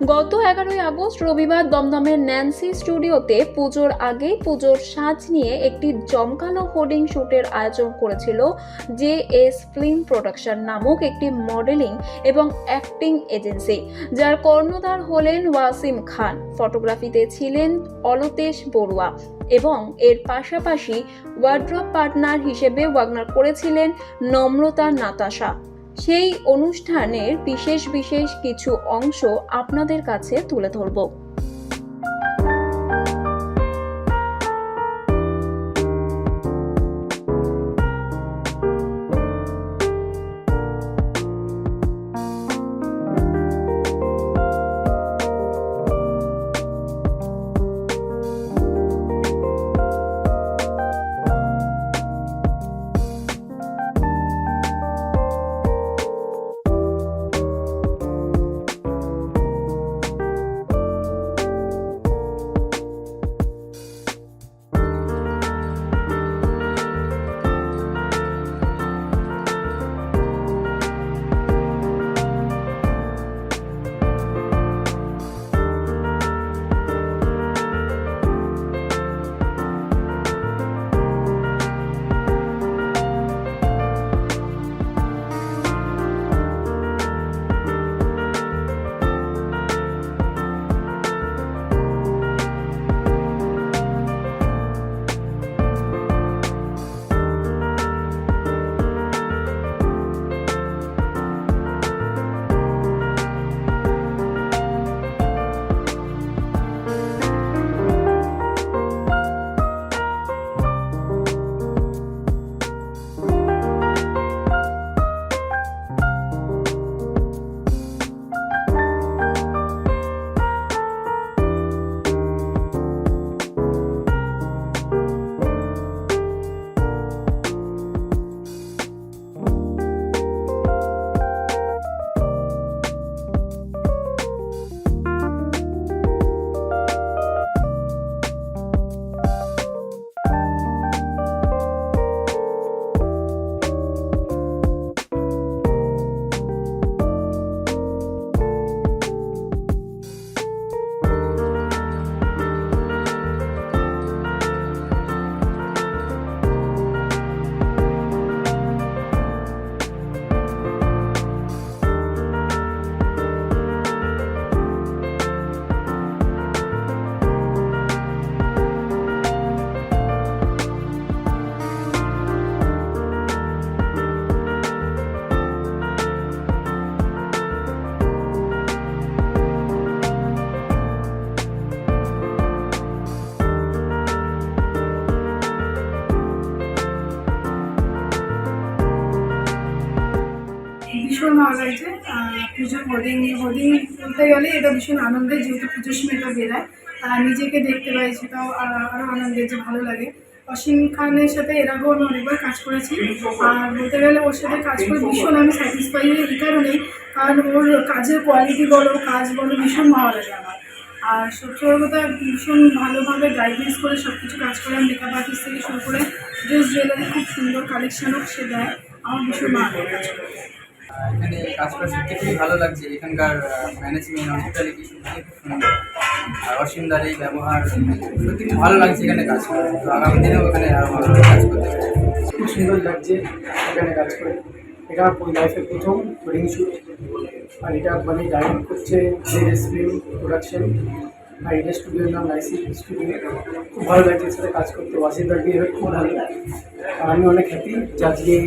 গত এগারোই আগস্ট রবিবার দমদমের ন্যান্সি স্টুডিওতে পুজোর আগেই পুজোর সাজ নিয়ে একটি জমকালো হোর্ডিং শুটের আয়োজন করেছিল জে এস ফিল্ম প্রোডাকশন নামক একটি মডেলিং এবং অ্যাক্টিং এজেন্সি, যার কর্ণধার হলেন ওয়াসিম খান। ফটোগ্রাফিতে ছিলেন অলতেশ বড়ুয়া এবং এর পাশাপাশি ওয়ার্ড্রপ পার্টনার হিসেবে ওয়াগনার করেছিলেন নম্রতা নাতাশা। সেই অনুষ্ঠানের বিশেষ বিশেষ কিছু অংশ আপনাদের কাছে তুলে ধরব। ভীষণ ভালো লাগছে। পুজোর হোর্ডিং হোর্ডিং বলতে গেলে এটা ভীষণ আনন্দের যেহেতু পুজোর সময় এটা বেরায়। আর নিজেকে দেখতে পাই সেটাও আ- আরও আনন্দের যে ভালো লাগে। অসীম খানের সাথে এর আগেও আমি অনেকবার কাজ করেছি। আর বলতে গেলে ওর সাথে কাজ করে ভীষণ আমি স্যাটিসফাই এই কারণেই কারণ ওর কাজের কোয়ালিটি বলো, কাজ বলো, ভীষণ ভালো লাগে আমার। আর সবচেয়ে কথা ভীষণ ভালোভাবে গাইডেন্স করে সব কিছু কাজ করে মেকআপ আর্টিস্ট থেকে শুরু করে ড্রেস জুয়েলারি খুব সুন্দর কালেকশনও সে দেয়। আমার ভীষণ ভালো কাজ করে এখানে কাজ করে সত্যি খুবই ভালো লাগছে। এখানকার ম্যানেজমেন্ট হসপিটালিটি সত্যি খুব সুন্দর। আর অসীমদার এই ব্যবহার সত্যি খুব ভালো লাগছে এখানে কাজ করে। তো আগামী দিনেও এখানে আরও ভালো কাজ করতে চাই খুব সুন্দর লাগছে এখানে কাজ করে। এটা আমার লাইফের প্রথম ওয়েডিং শ্যুট আর এটা মানে ডাইরেক্ট করছে জেএস ফিল্ম প্রোডাকশন আর এটা স্টুডিওর নাম আইসি স্টুডিও খুব ভালো লাগছে এর সাথে কাজ করতে। ওয়াসিদার দিয়ে খুব ভালো। লাগে আর আমি অনেক হ্যাপি যে আজকে এই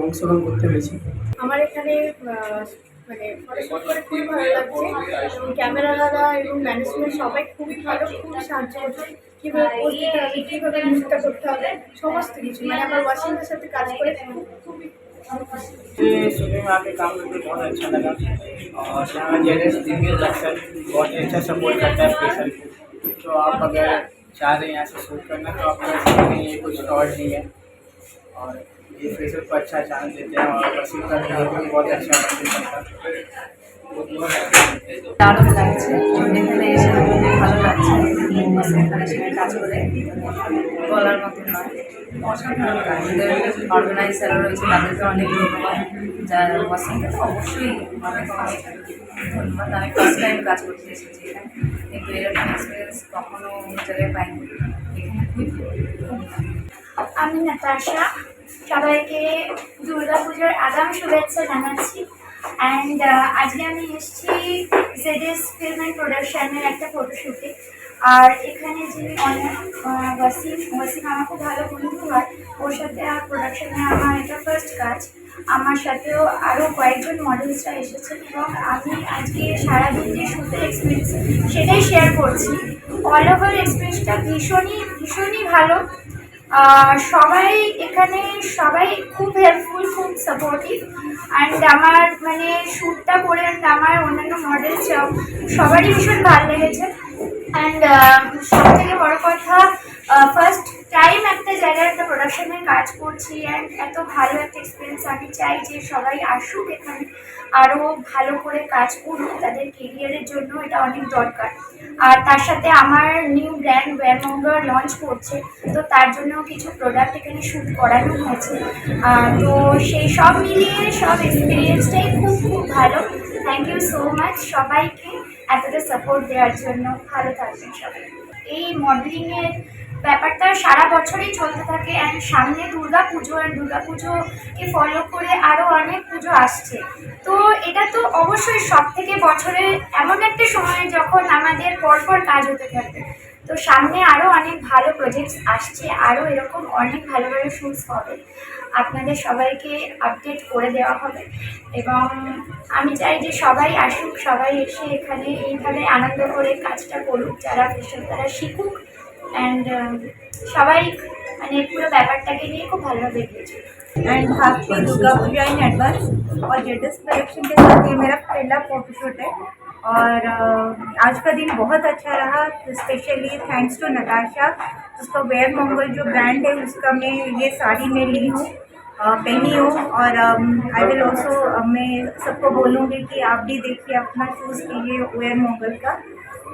অংশগ্রহণ করতে পেরেছি আমার এখানে আহ, মানে ফটোশ্যুট করে খুবই ভালো লাগছে এবং ক্যামেরাওয়ালা এবং ম্যানেজমেন্ট সবাই খুবই ভালো খুবই সাহায্য করছে কীভাবে পোজ দিতে হবে কীভাবে মুখটা করতে হবে সমস্ত কিছু মানে আমার ওয়াশিংয়ের সাথে কাজ করে খুব খুবই मुझे शूटिंग में आके काम करके बहुत अच्छा लगा और यहाँ जेनेस दिव्य दर्शन बहुत ही अच्छा सपोर्ट करता है स्पेशल तो आप अगर चाह रहे हैं यहाँ से शूट करना तो आप कर सकते हैं ये कुछ फ्रॉड नहीं है और ये फेसबुक को अच्छा चांस देते हैं और पसंद करते हैं तो बहुत अच्छा पसंद करता है দারুণ লাগছে এখানে এসে খুবই ভালো লাগছে এখানে সেখানে কাজ করে বলার মতো নয় অসাধারণ কাজ ওদের অর্গানাইজার রয়েছে তাদেরকে অনেক ধন্যবাদ যার ওয়াসিংকে তো অবশ্যই অনেক অনেক ধন্যবাদ আমি ফার্স্ট টাইম কাজ করতে এসেছি এখানে কিন্তু এরকম এক্সপিরিয়েন্স কখনো অন্য জায়গায় পাইনি এখানে খুবই খুব ভালো। আমি নাতাশা সবাইকে দুর্গাপুজোর আগাম শুভেচ্ছা জানাচ্ছি। অ্যান্ড আজকে আমি এসেছি জেডেস ফিল্ম অ্যান্ড প্রোডাকশনের একটা ফটোশ্যুটে আর এখানে যে অনেক ওয়াসিম ওয়াসিম আমার খুব ভালো বন্ধু হয়, ওর সাথে আর প্রোডাকশনে আমার এটা ফার্স্ট কাজ। আমার সাথেও আরও কয়েকজন মডেলসরা এসেছেন এবং আমি আজকে সারাদিন যে শ্যুটের এক্সপিরিয়েন্স সেটাই শেয়ার করছি। অল ওভার এক্সপিরিয়েন্সটা ভীষণই ভীষণই ভালো। সবাই এখানে সবাই খুব হেল্পফুল খুব সাপোর্টিভ অ্যান্ড আমার মানে শ্যুটটা করে অ্যান্ড আমার অন্যান্য মডেলস সবারই ভীষণ ভালো লেগেছে অ্যান্ড সব থেকে বড়ো কথা ফার্স্ট টাইম একটা জায়গায় কাজ করছি অ্যান্ড এত ভালো একটা এক্সপিরিয়েন্স আমি চাই যে সবাই আসুক এখানে আরও ভালো করে কাজ করুক তাদের কেরিয়ারের জন্য এটা অনেক দরকার। আর তার সাথে আমার নিউ ব্র্যান্ড ওয়ারমঙ্গার লঞ্চ করছে, তো তার জন্য কিছু প্রোডাক্ট এখানে শ্যুট করানো হয়েছে। তো সেই সব মিলিয়ে সব এক্সপিরিয়েন্সটাই খুব খুব ভালো। থ্যাংক ইউ সো মাচ সবাইকে এতটা সাপোর্ট দেওয়ার জন্য। ভালো থাকবেন সবাই। এই মডেলিংয়ের ব্যাপারটা সারা বছরই চলতে থাকে অ্যান্ড সামনে দুর্গা পুজো আর দুর্গা পুজোকে ফলো করে আরও অনেক পুজো আসছে। তো এটা তো অবশ্যই সব থেকে বছরের এমন একটা সময় যখন আমাদের পরপর কাজ হতে থাকে তো সামনে আরও অনেক ভালো প্রজেক্টস আসছে আরও এরকম অনেক ভালো ভালো শ্যুটস হবে। আপনাদের সবাইকে আপডেট করে দেওয়া হবে। এবং আমি চাই যে সবাই আসুক, সবাই এসে এখানে এইভাবে আনন্দ করে কাজটা করুক, যারা ভীষণ তারা শিখুক। অ্যান্ড সবাই মানে পুরো ব্যাপারটাকে নিয়ে খুব ভালোভাবে এগিয়ে চলুক and happy Durga Puja in advance और जेटस प्रोडक्शन के साथ ये मेरा पहला फोटोशूट है और अ, आज का दिन बहुत अच्छा रहा स्पेशली थैंक्स टू नताशा उसका वेयर मंगल जो ब्रांड है उसका मैं ये साड़ी मैं ली हूँ अ, पहनी हूँ और आई विल ऑल्सो मैं सबको बोलूँगी कि आप भी देखिए अपना चूज़ कीजिए वेयर मंगल का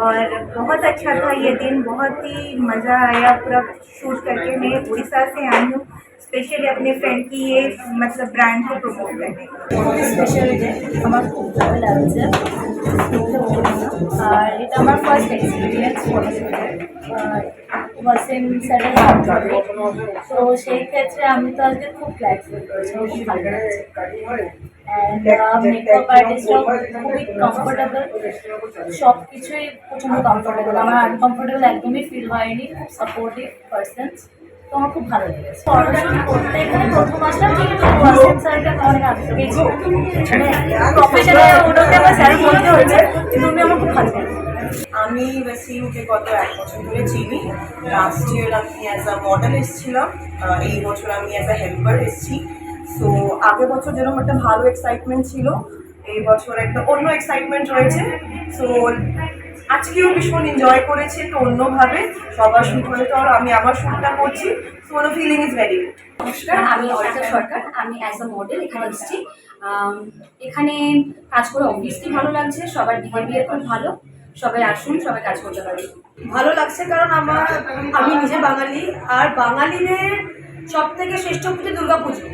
और बहुत अच्छा था ये दिन बहुत ही मज़ा आया पूरा शूट करके मैं उड़ीसा से आई हूँ स्पेशली अपने फ्रेंड की ये मतलब ब्रांड को प्रमोट करने স্পেশাল ডে আমার খুব ভালো লাগছে দেখতে বলবো না। আর এটা আমার ফার্স্ট এক্সপিরিয়েন্স ওয়াসিম স্যারের মাধ্যমে তো সেই ক্ষেত্রে আমি তো আজকে খুব গ্ল্যাড ফিল করেছি আমার খুব ভালো লাগছে অ্যান্ড মেকআপ আর্টিস্টরাও খুবই কমফোর্টেবল সব কিছুই প্রচণ্ড কমফোর্টেবল আমার আনকমফোর্টেবল একদমই ফিল হয়নি। খুব সাপোর্টিভ পার্সনস তো আমার খুব ভালো লেগেছে। করতে এখানে প্রথম আসলাম কিন্তু অনেক। মানে আমার স্যার বলতে হয়েছে, কিন্তু আমার খুব ভালো আমি গত এক বছর ধরে চিনি। লাস্ট ইয়ার আমি অ্যাজ আ মডেল এসেছিলাম। এই বছর আমি অ্যাজ আ হেল্পার এসেছি। সো আগের বছর যেরকম একটা ভালো এক্সাইটমেন্ট ছিল এই বছর একটা অন্য এক্সাইটমেন্ট রয়েছে। সো আজকেও ভীষণ এনজয় করেছি একটু অন্যভাবে। সবার শুট হয়ে তো আর আমি আমার শ্যুটটা করছি। So the feeling is very good নমস্কার আমি অরিতা সরকার। আমি অ্যাজ আ মডেল এখানে এসেছি। এখানে কাজ করে অবভিয়াসলি ভালো লাগছে সবার বিহেভিয়ার খুব ভালো। সবাই আসুন সবাই কাজ করতে পারে। ভালো লাগছে কারণ আমার আমি নিজে বাঙালি। আর বাঙালিদের সব থেকে শ্রেষ্ঠ পুজো দুর্গা পুজো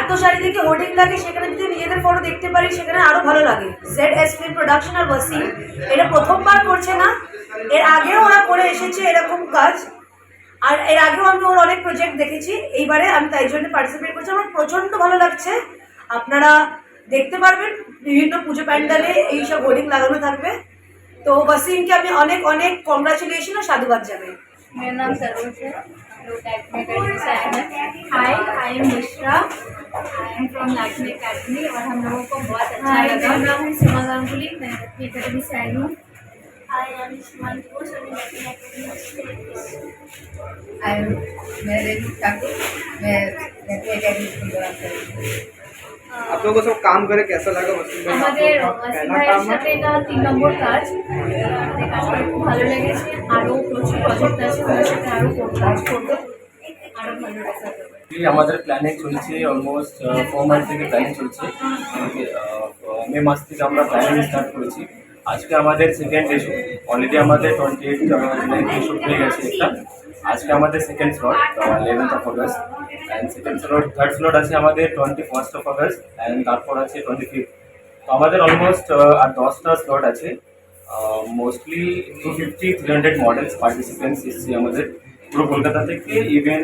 এত শাড়ি দেখে হোর্ডিং লাগে, সেখানে যদি নিজেদের ফটো দেখতে পারি, সেখানে আরও ভালো লাগে। জেড এস পি প্রোডাকশন আর ওয়াসিম এটা প্রথমবার করছে না, এর আগেও ওরা করে এসেছে এরকম কাজ, আর এর আগেও আমি ওর অনেক প্রজেক্ট দেখেছি, এইবারে আমি তাই জন্য পার্টিসিপেট করছি, আমার প্রচণ্ড ভালো লাগছে, আপনারা দেখতে পারবেন, বিভিন্ন পুজো প্যান্ডেলে এইসব হোর্ডিং লাগানো থাকবে। তো ওয়াসিমকে আমি অনেক অনেক কংগ্রাচুলেশন ও সাধুবাদ যাবে মেয়ের নাম designer hi I am Mishra I am from Lakme academy और हम लोगों को बहुत अच्छा लगा। मेरा नाम है सीमा गांगुली। मैं लैक्मे अकेडमी से आई हूँ आई एम मैं घोष ठाकुर मैं लैक्मे अकेडमी से रेनू आप लोगों को सब काम करे कैसा लगा वसीम भाई আমাদের ওয়াসিম ভাইয়ের সাথে এটা তিন নম্বর কাজ আমাদের কাজ করে খুব ভালো লেগেছে আরও প্রচুর প্রজেক্ট আছে ওদের সাথে আরও কাজ করবো আরও ভালো রেজাল্ট হবে এই আমাদের প্ল্যানিং চলছে অলমোস্ট ফোর মান্থ থেকে প্ল্যানিং চলছে আমাদের, আহ, মে মাস থেকে আমরা প্ল্যানিং স্টার্ট করেছি আজকে আমাদের সেকেন্ড ডে অলরেডি আমাদের টোয়েন্টি এইট শুট হয়ে গেছে একটা আজকে আমাদের second slot eleventh of August and second slot third slot আছে আমাদের twenty first of August and তারপর আছে টোয়েন্টি ফিফথ তো আমাদের অলমোস্ট আর দশটা স্লট আছে। Mostly two fifty three hundred models participants এসছে আমাদের। পুরো কলকাতা থেকে ইভেন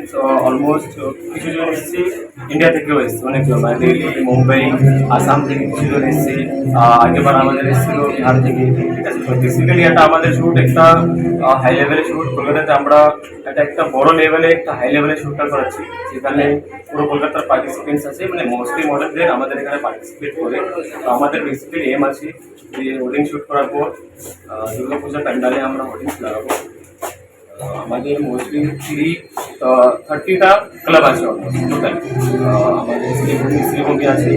অলমোস্ট কিছু জন এসছে ইন্ডিয়া থেকেও এসছে অনেক জন মানে দিল্লি, মুম্বাই, আসাম থেকে কিছু জন এসছে আগেবার আমাদের এসেছিল, বিহার থেকে ঠিক আছে বেসিক্যালি একটা আমাদের শ্যুট একটা হাই লেভেলের শ্যুট কলকাতাতে আমরা একটা একটা বড় লেভেলে একটা হাই লেভেলের শ্যুটটা করাচ্ছি, যেখানে পুরো কলকাতার পার্টিসিপেন্টস আছে মানে মোস্টলি মডেলদের আমাদের এখানে পার্টিসিপেট করে। তো আমাদের বেসিক্যালি এম আছে যে হোর্ডিং শ্যুট করার পর দুর্গা পূজা প্যান্ডালে আমরা হোর্ডিংস লাগাবো। আমাদের মোস্টলি থ্রি থার্টিটা ক্লাব আছে টোটাল আমাদের শ্রীভূমি শ্রীভূমি আছে,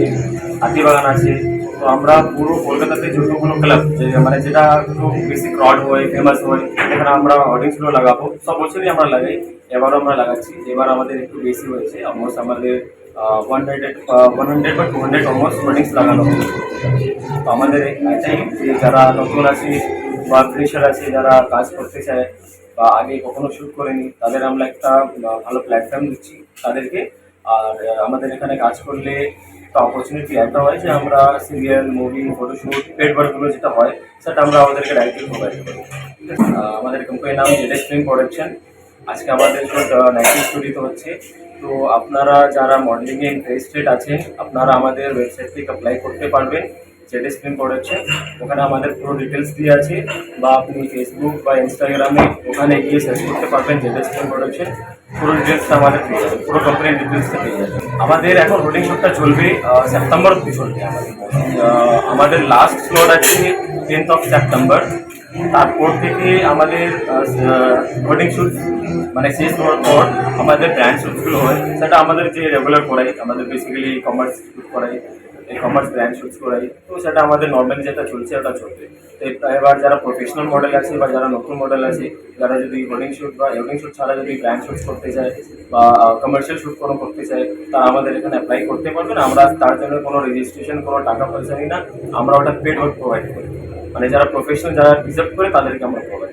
হাতিবাগান আছে। তো আমরা পুরো কলকাতাতে যতগুলো ক্লাব মানে যেটা একটু বেশি ক্রাউড হয় ফেমাস হয়, সেখানে আমরা অডিয়েন্সগুলো লাগাবো। সব বছরই আমরা লাগাই, এবারও আমরা লাগাচ্ছি। এবার আমাদের একটু বেশি হয়েছে অলমোস্ট আমাদের ওয়ান হান্ড্রেড ওয়ান হান্ড্রেড বা টু হান্ড্রেড অলমোস্ট হোর্ডিংস লাগানো তো আমাদের এটাই যে যারা নতুন আছে, বা ফ্রেশার আছে, যারা কাজ করতে চায় বা আগে কখনো শ্যুট করেনি, তাদের আমরা একটা ভালো প্ল্যাটফর্ম দিচ্ছি তাদেরকে। আর আমাদের এখানে কাজ করলে একটা অপরচুনিটি একটা হয় যে আমরা সিরিয়াল মুভি ফটোশ্যুট পেড ওয়ার্কগুলো যেটা হয়, সেটা আমরা আমাদেরকে ডাইরেক্টলি প্রোভাইড করি। আমাদের কোম্পানির নাম জেডেস ফিল্ম প্রোডাকশন আজকে আমাদের নাইনটি স্টুডিওতে হচ্ছে। তো আপনারা যারা মডেলিংয়ে ইন্টারেস্টেড আছেন, আপনারা আমাদের ওয়েবসাইট থেকে অ্যাপ্লাই করতে পারবেন। জেডেস ফিল্ম প্রোডাকশন ওখানে আমাদের পুরো ডিটেলস দিয়ে আছে বা আপনি ফেসবুক বা ইনস্টাগ্রামে ওখানে গিয়ে সার্চ করতে পারবেন জেডেস ফিল্ম প্রোডাকশন পুরো ডিটেলসটা আমাদের পেয়ে যাবেন পুরো কোম্পানির ডিটেলসটা পেয়ে যাবেন আমাদের এখন হোর্ডিং শোটটা চলবে সেপ্টেম্বর অব্দি চলবে। আমাদের লাস্ট স্লট আছে টেন্থ অফ সেপ্টেম্বর তারপর থেকে আমাদের হোর্ডিং শ্যুট মানে শেষ হওয়ার পর আমাদের ব্র্যান্ড শ্যুটগুলো হয়। সেটা আমাদের যে রেগুলার করাই, আমাদের বেসিক্যালি কমার্স শ্যুট করাই। এই কমার্স ব্র্যান্ড শ্যুট করাই তো সেটা আমাদের নর্মালি যেটা চলছে ওটা চলবে। তো এবার যারা প্রফেশনাল মডেল আছে বা যারা নতুন মডেল আছে, যারা যদি হোর্ডিং শ্যুট বা হোর্ডিং শ্যুট ছাড়া যদি ব্র্যান্ড শ্যুট করতে চায় বা কমার্শিয়াল শ্যুট কোনো করতে চায় তারা আমাদের এখানে অ্যাপ্লাই করতে পারবেন আমরা তার জন্য কোনো রেজিস্ট্রেশন কোনো টাকা পয়সা নিই না। আমরা ওটা পেড প্রোভাইড করি। মানে যারা প্রফেশনাল যারা ডিজার্ভ করে, তাদেরকে আমরা প্রোভাইড